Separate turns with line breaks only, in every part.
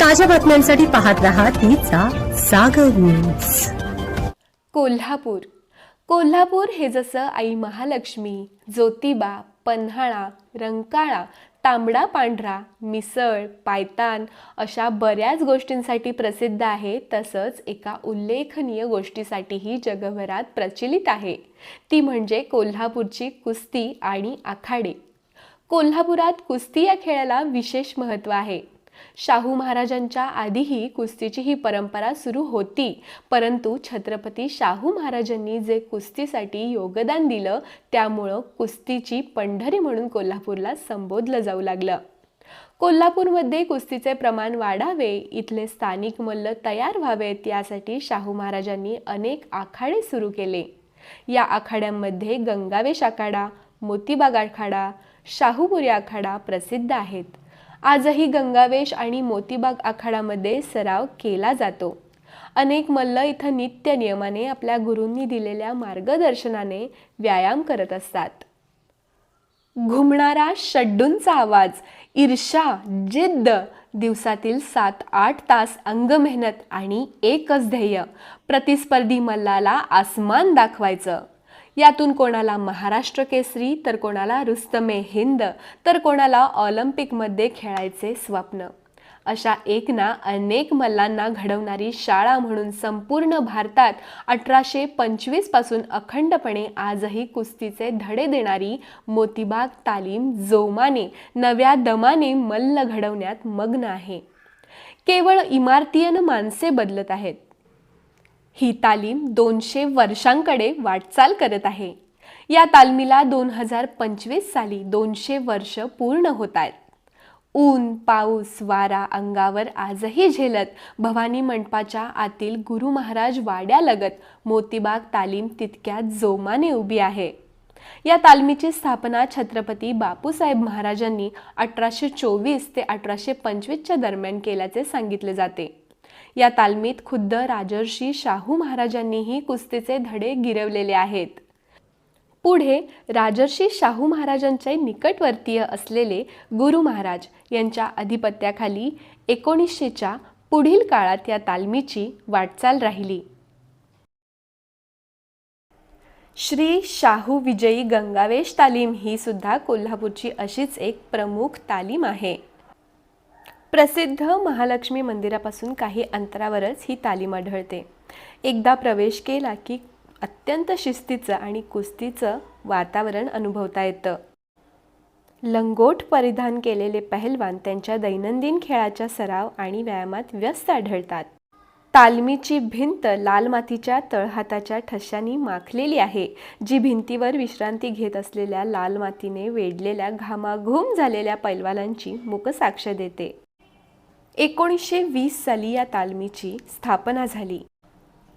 ताज्या बातम्यांसाठी पाहत राहा तिचा सागर न्यूज
कोल्हापूर. कोल्हापूर हे जसं आई महालक्ष्मी ज्योतिबा पन्हाळा रंकाळा तांबडा पांढरा मिसळ पायतान अशा बऱ्याच गोष्टींसाठी प्रसिद्ध आहे तसंच एका उल्लेखनीय गोष्टीसाठीही जगभरात प्रचलित आहे. ती म्हणजे कोल्हापूरची कुस्ती आणि आखाडे. कोल्हापुरात कुस्ती या खेळाला विशेष महत्त्व आहे. शाहू महाराजांच्या आधीही कुस्तीची ही परंपरा सुरू होती परंतु छत्रपती शाहू महाराजांनी जे कुस्तीसाठी योगदान दिलं त्यामुळं कुस्तीची पंढरी म्हणून कोल्हापूरला संबोधलं जाऊ लागलं. कोल्हापूरमध्ये कुस्तीचे प्रमाण वाढावे इथले स्थानिक मल्ल तयार व्हावेत यासाठी शाहू महाराजांनी अनेक आखाडे सुरू केले. या आखाड्यांमध्ये गंगावेश आखाडा मोतीबाग आखाडा शाहूपुरी आखाडा प्रसिद्ध आहेत. आजही गंगावेश आणि मोतीबाग आखाडामध्ये सराव केला जातो. अनेक मल्ल इथं नित्य नियमाने आपल्या गुरूंनी दिलेल्या मार्गदर्शनाने व्यायाम करत असतात. घुमणारा शड्डूंचा आवाज ईर्षा जिद्द दिवसातील सात आठ तास अंग मेहनत आणि एकच ध्येय प्रतिस्पर्धी मल्लाला आसमान दाखवायचं. यातून कोणाला महाराष्ट्र केसरी तर कोणाला रुस्तमे हिंद तर कोणाला ऑलिम्पिकमध्ये खेळायचे स्वप्न. अशा एक ना अनेक मल्लांना घडवणारी शाळा म्हणून संपूर्ण भारतात अठराशे पंचवीसपासून अखंडपणे आजही कुस्तीचे धडे देणारी मोतीबाग तालीम जोमाने नव्या दमाने मल्ल घडवण्यात मग्न आहे. केवळ इमारतीयन माणसे बदलत आहेत. ही तालीम दोनशे वर्षांकडे वाटचाल करत आहे. या तालमीला दोन हजार पंचवीस साली दोनशे वर्ष पूर्ण होत आहेत. ऊन पाऊस वारा अंगावर आजही झेलत भवानी मंडपाच्या आतील गुरु महाराज वाड्यालगत मोतीबाग तालीम तितक्यात जोमाने उभी आहे. या तालमीची स्थापना छत्रपती बापूसाहेब महाराजांनी अठराशे चोवीस ते अठराशे पंचवीसच्या दरम्यान केल्याचे सांगितले जाते. या तालमीत खुद्द राजर्षी शाहू महाराजांनीही कुस्तीचे धडे गिरवलेले आहेत. पुढे राजर्षी शाहू महाराजांचे निकटवर्तीय असलेले गुरु महाराज यांच्या अधिपत्याखाली एकोणीसशेच्या पुढील काळात या तालमीची वाटचाल राहिली. श्री शाहू विजयी गंगावेश तालीम ही सुद्धा कोल्हापूरची अशीच एक प्रमुख तालीम आहे. प्रसिद्ध महालक्ष्मी मंदिरापासून काही अंतरावरच ही तालीम आढळते. एकदा प्रवेश केला की अत्यंत शिस्तीचं आणि कुस्तीचं वातावरण अनुभवता येतं. लंगोट परिधान केलेले पहलवान त्यांच्या दैनंदिन खेळाच्या सराव आणि व्यायामात व्यस्त आढळतात. तालमीची भिंत लाल मातीच्या तळहाताच्या ठश्यांनी माखलेली आहे जी भिंतीवर विश्रांती घेत असलेल्या लाल मातीने वेढलेल्या घामाघूम झालेल्या पैलवानांची मुकसाक्ष देते. एकोणीसशे वीस साली या तालमीची स्थापना झाली.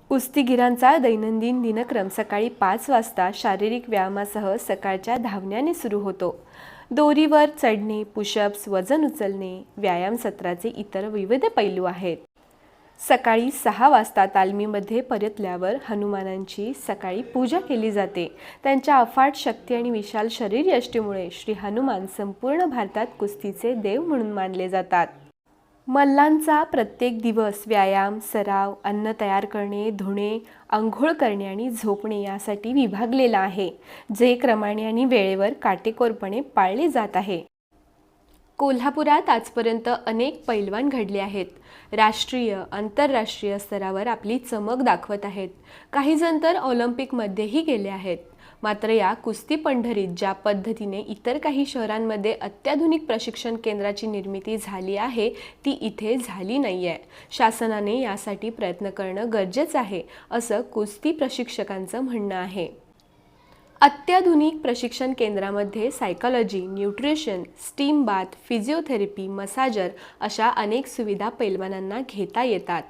कुस्तीगिरांचा दैनंदिन दिनक्रम सकाळी पाच वाजता शारीरिक व्यायामासह सकाळच्या धावण्याने सुरू होतो. दोरीवर चढणे पुशअप्स वजन उचलणे व्यायाम सत्राचे इतर विविध पैलू आहेत. सकाळी सहा वाजता तालमीमध्ये परतल्यावर हनुमानांची सकाळी पूजा केली जाते. त्यांच्या अफाट शक्ती आणि विशाल शरीर यष्टीमुळे श्री हनुमान संपूर्ण भारतात कुस्तीचे देव म्हणून मानले जातात. मल्लांचा प्रत्येक दिवस व्यायाम सराव अन्न तयार करणे धुणे आंघोळ करणे आणि झोपणे यासाठी विभागलेला आहे जे क्रमाने आणि वेळेवर काटेकोरपणे पाळले जात आहे. कोल्हापुरात आजपर्यंत अनेक पैलवान घडले आहेत. राष्ट्रीय आंतरराष्ट्रीय स्तरावर आपली चमक दाखवत आहेत. काही जण तर ऑलिम्पिकमध्येही गेले आहेत. मात्र या कुस्ती पंढरीत ज्या पद्धतीने इतर काही शहरांमध्ये अत्याधुनिक प्रशिक्षण केंद्राची निर्मिती झाली आहे ती इथे झाली नाही आहे शासनाने यासाठी प्रयत्न करणं गरजेचं आहे असं कुस्ती प्रशिक्षकांचं म्हणणं आहे. अत्याधुनिक प्रशिक्षण केंद्रामध्ये psychology nutrition steam bath physiotherapy massager अशा अनेक सुविधा पैलवानांना घेता येतात.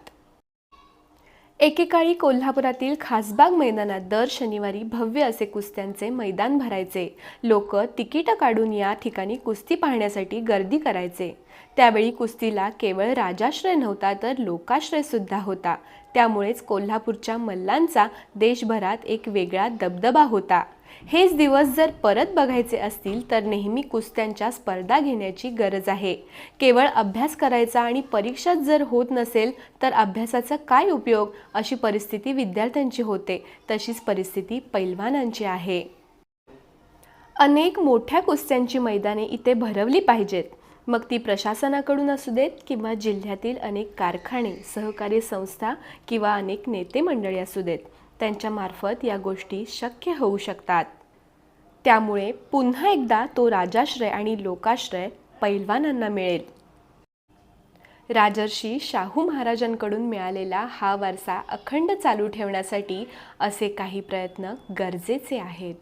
एकेकाळी कोल्हापुरातील खासबाग मैदानात दर शनिवारी भव्य असे कुस्त्यांचे मैदान भरायचे. लोक तिकीट काढून या ठिकाणी कुस्ती पाहण्यासाठी गर्दी करायचे. त्यावेळी कुस्तीला केवळ राजाश्रय नव्हता तर लोकाश्रय सुद्धा होता. त्यामुळेच कोल्हापूरच्या मल्लांचा देशभरात एक वेगळा दबदबा होता. हेच दिवस जर परत बघायचे असतील तर नेहमी कुस्त्यांच्या स्पर्धा घेण्याची गरज आहे. केवळ अभ्यास करायचा आणि परीक्षाच जर होत नसेल तर अभ्यासाचा काय उपयोग? अशी परिस्थिती विद्यार्थ्यांची होते. तशीच परिस्थिती पैलवानांची आहे. अनेक मोठ्या कुस्त्यांची मैदाने इथे भरवली पाहिजेत. मग ती प्रशासनाकडून असू देत किंवा जिल्ह्यातील अनेक कारखाने सहकारी संस्था किंवा अनेक नेते मंडळी असू देत. त्यांच्यामार्फत या गोष्टी शक्य होऊ शकतात. त्यामुळे पुन्हा एकदा तो राजाश्रय आणि लोकाश्रय पैलवानांना मिळेल. राजर्षी शाहू महाराजांकडून मिळालेला हा वारसा अखंड चालू ठेवण्यासाठी असे काही प्रयत्न गरजेचे आहेत.